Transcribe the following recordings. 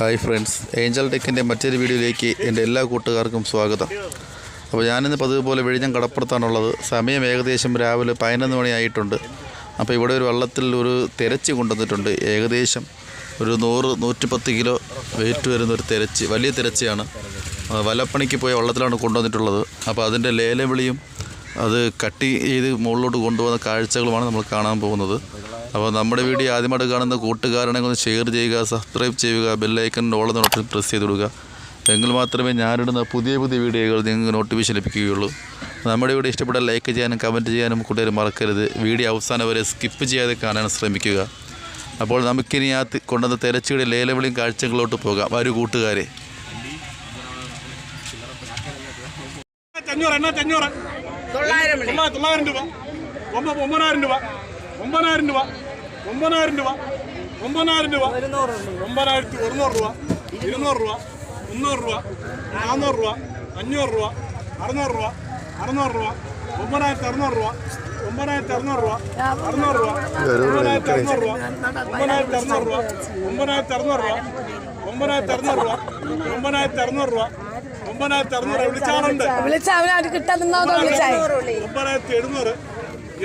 Hi friends. Angel ടെക്കിന്റെ മറ്റൊരു വീഡിയോയിലേക്ക് എന്റെ എല്ലാ കൂട്ടുകാർക്കും സ്വാഗതം. അപ്പോൾ ഞാനിന്ന് പതിവ് പോലെ വെഴിഞ്ഞം കടപ്പുറത്താണുള്ളത്. സമയം ഏകദേശം രാവിലെ പതിനൊന്ന് മണിയായിട്ടുണ്ട്. അപ്പോൾ ഇവിടെ ഒരു വള്ളത്തിൽ ഒരു തിരച്ചി കൊണ്ടുവന്നിട്ടുണ്ട്. ഏകദേശം ഒരു നൂറ് നൂറ്റിപ്പത്ത് കിലോ വെയിറ്റ് വരുന്ന ഒരു തിരച്ച്. വലിയ തിരച്ചിയാണ്. വലപ്പണിക്ക് പോയ വള്ളത്തിലാണ് കൊണ്ടുവന്നിട്ടുള്ളത്. അപ്പോൾ അതിന്റെ ലേലവിളിയും അത് കട്ട് ചെയ്ത് മുകളിലോട്ട് കൊണ്ടുപോകുന്ന കാഴ്ചകളുമാണ് നമ്മൾ കാണാൻ പോകുന്നത്. അപ്പോൾ നമ്മുടെ വീഡിയോ ആദ്യമായിട്ട് കാണുന്ന കൂട്ടുകാരനെ ഒന്ന് ഷെയർ ചെയ്യുക സബ്സ്ക്രൈബ് ചെയ്യുക ബെല്ലൈക്കൺ ഓളം നോട്ടിൽ പ്രസ് ചെയ്ത് കൊടുക്കുക. എങ്കിൽ മാത്രമേ ഞാനിടുന്ന പുതിയ പുതിയ വീഡിയോകൾ നിങ്ങൾക്ക് നോട്ടിഫിക്കേഷൻ ലഭിക്കുകയുള്ളൂ. നമ്മുടെ വീഡിയോ ഇഷ്ടപ്പെട്ട ലൈക്ക് ചെയ്യാനും കമന്റ് ചെയ്യാനും കൂട്ടുകാർ മറക്കരുത്. വീഡിയോ അവസാനം വരെ സ്കിപ്പ് ചെയ്യാതെ കാണാൻ ശ്രമിക്കുക. അപ്പോൾ നമുക്കിനി ആ കൊണ്ടുവന്ന തെരച്ചിയുടെ ലേലവിളിയും കാഴ്ചകളിലോട്ട് പോകാം. ഒരു കൂട്ടുകാരെ. അഞ്ഞൂറ് എണ്ണാറ്റി അഞ്ഞൂറ്. തൊള്ളായിരം തൊള്ളായിരം രൂപ ഒമ്പ ഒമ്പതിനായിരം രൂപ ഒമ്പതിനായിരം രൂപ ഒമ്പതിനായിരം രൂപ ഒമ്പതിനായിരം രൂപ ഒമ്പതിനായിരത്തി ഒരുന്നൂറ് രൂപ ഇരുന്നൂറ് രൂപ മുന്നൂറ് രൂപ നാന്നൂറ് രൂപ അഞ്ഞൂറ് രൂപ അറുന്നൂറ് രൂപ അറുന്നൂറ് രൂപ ഒമ്പതിനായിരത്തി അറുന്നൂറ് രൂപ ഒമ്പതിനായിരത്തി അറുന്നൂറ് രൂപ അറുന്നൂറ് രൂപ ഒമ്പതിനായിരത്തി അറുന്നൂറ് രൂപ ഒമ്പതിനായിരത്തി അറുന്നൂറ് രൂപ ഒമ്പതിനായിരത്തി അറുന്നൂറ് രൂപ ഒമ്പതിനായിരത്തി അറുന്നൂറ് രൂപ ഒമ്പതിനായിരത്തി അറുന്നൂറ് രൂപ ഒമ്പതിനായിരത്തി അറുന്നൂറ് വിളിച്ചാറുണ്ട് വിളിച്ച അവനത് കിട്ടാതെന്നോ വിളിച്ചായി ഒമ്പതിനായിരത്തി എഴുന്നൂറ്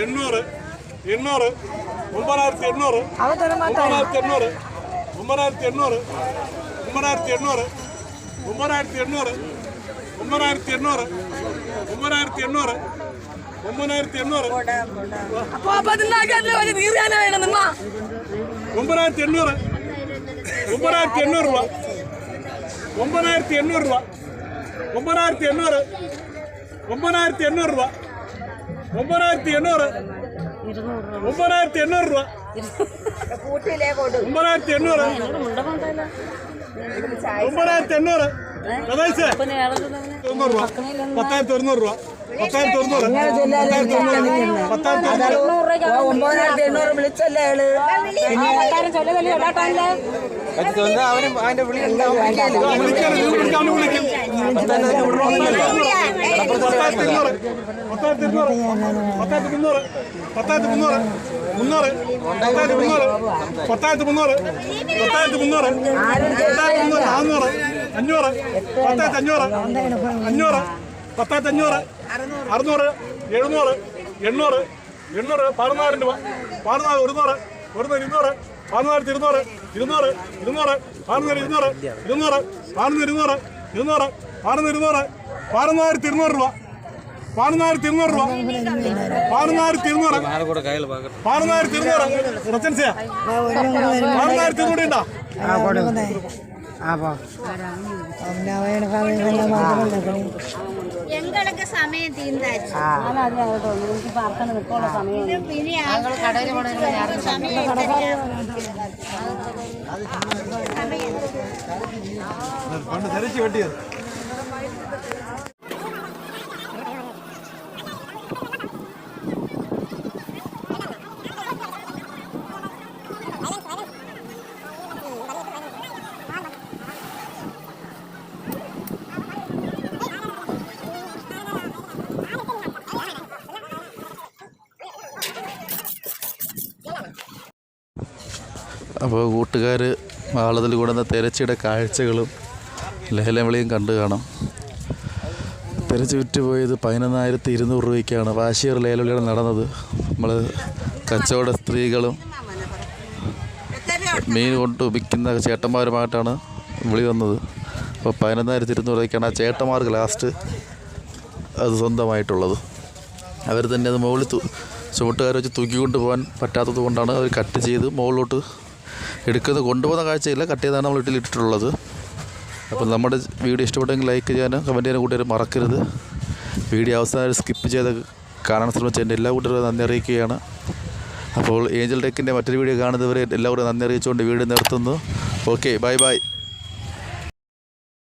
എണ്ണൂറ് എണ്ണൂറ് ഒമ്പതിനായിരത്തി എണ്ണൂറ് അവൻ തന്നെ ഒമ്പതിനായിരത്തി എണ്ണൂറ് ഒമ്പതിനായിരത്തി എണ്ണൂറ് ഒമ്പതിനായിരത്തി എണ്ണൂറ് ഒമ്പതിനായിരത്തി എണ്ണൂറ് ഒമ്പതിനായിരത്തി എണ്ണൂറ് ഒമ്പതിനായിരത്തി എണ്ണൂറ് ഒമ്പതിനായിരത്തി എണ്ണൂറ്. അപ്പൊ വേണം നിമ്മ. ഒമ്പതിനായിരത്തി എണ്ണൂറ് ഒമ്പതിനായിരത്തി എണ്ണൂറ് രൂപ ഒമ്പതിനായിരത്തി എണ്ണൂറ് രൂപ. ഒമ്പതിനായിരത്തി എണ്ണൂറ് ഒമ്പതിനായിരത്തി എണ്ണൂറ് രൂപ. ഒമ്പതിനായിരത്തി എണ്ണൂറ് ഒമ്പതിനായിരത്തി എണ്ണൂറ് രൂപ. ഒമ്പതിനായിരത്തി എണ്ണൂറ് ഒമ്പതിനായിരത്തി എണ്ണൂറ് പ്രദേശ് ഒമ്പതിനായിരത്തി എണ്ണൂറ് വിളിച്ചല്ലേ ആൾ? വിളിക്കാനും വിളിക്കാനും വിളിക്കും പത്തായിരത്തി ഇരുന്നൂറ് പത്തായിരത്തി ഇരുന്നൂറ് പത്തായിരത്തി മുന്നൂറ് പത്തായിരത്തി മുന്നൂറ് മുന്നൂറ് പത്തായിരത്തി മുന്നൂറ്. പത്തായിരത്തി മുന്നൂറ് പത്തായിരത്തി മുന്നൂറ് പത്തായിരത്തി മുന്നൂറ് നാന്നൂറ്. അഞ്ഞൂറ്. പത്തായിരത്തി അഞ്ഞൂറ് അഞ്ഞൂറ്. പത്തായിരത്തി അഞ്ഞൂറ് അറുന്നൂറ് എഴുന്നൂറ് എണ്ണൂറ് എണ്ണൂറ് പതിനാലായിരം രൂപ. പതിനാല് ഒരുന്നൂറ് ഒരുന്നൂറ് ഇരുന്നൂറ് പതിനായിരത്തി ഇരുന്നൂറ് ഇരുന്നൂറ് ഇരുന്നൂറ് പതിനൊന്നര ഇരുന്നൂറ് ഇരുന്നൂറ് പതിനൊന്ന് ഇരുന്നൂറ് ഇരുന്നൂറ് പതിനൊന്ന് ഇരുന്നൂറ് പതിനായിരത്തി ഇരുന്നൂറ് രൂപ. പതിനായിരത്തി ഇരുന്നൂറ് രൂപ. പതിനായിരത്തി ഇരുന്നൂറ്. പതിനായിരത്തി ഇരുന്നൂറ്. റെസൻസിയാ പതിനൊന്നായിരത്തി ഇരുന്നൂറ് ഉണ്ടോ? അപ്പൊ ഞങ്ങളൊക്കെ സമയം തീർന്നാച്ചു സമയം തെരച്ചു വെട്ടിയത് അപ്പോൾ കൂട്ടുകാർ ആളതിൽ കൂടുന്ന തിരച്ചിയുടെ കാഴ്ചകളും ലേലവിളിയും കണ്ടു കാണാം. തിരച്ചു വിറ്റുപോയത് പതിനൊന്നായിരത്തി ഇരുന്നൂറ് രൂപയ്ക്കാണ്. വാശിയർ ലേലവിളിയാണ് നടന്നത്. നമ്മൾ കച്ചവട സ്ത്രീകളും മീൻ കൊണ്ട് വിൽക്കുന്ന ചേട്ടന്മാരുമായിട്ടാണ് വിളി വന്നത്. അപ്പോൾ പതിനൊന്നായിരത്തി ഇരുന്നൂറ് രൂപയ്ക്കാണ് ആ ചേട്ടന്മാർക്ക് ലാസ്റ്റ് അത് സ്വന്തമായിട്ടുള്ളത്. അവർ തന്നെ അത് മുകളിൽ ചുവട്ടുകാർ വെച്ച് തൂക്കിക്കൊണ്ട് പോകാൻ പറ്റാത്തത് കൊണ്ടാണ് അവർ കട്ട് ചെയ്ത് മുകളിലോട്ട് എടുക്കുന്നത് കൊണ്ടുപോകുന്ന കാഴ്ചയില്ല. കട്ട് ചെയ്താണ് നമ്മൾ വീട്ടിലിട്ടിട്ടുള്ളത് അപ്പോൾ നമ്മുടെ വീഡിയോ ഇഷ്ടപ്പെട്ടെങ്കിൽ ലൈക്ക് ചെയ്യാനും കമന്റ് ചെയ്യാനും കൂട്ടുകാർ മറക്കരുത്. വീഡിയോ അവസാനം സ്കിപ്പ് ചെയ്ത് കാണാൻ ശ്രമിച്ച എന്റെ എല്ലാ കൂട്ടരും നന്ദി അറിയിക്കുകയാണ്. അപ്പോൾ ഏഞ്ചൽ ടെക്കിന്റെ മറ്റൊരു വീഡിയോ കാണുന്നവരെ എല്ലാവരും നന്ദി അറിയിച്ചുകൊണ്ട് വീഡിയോ നിർത്തുന്നു. Okay bye bye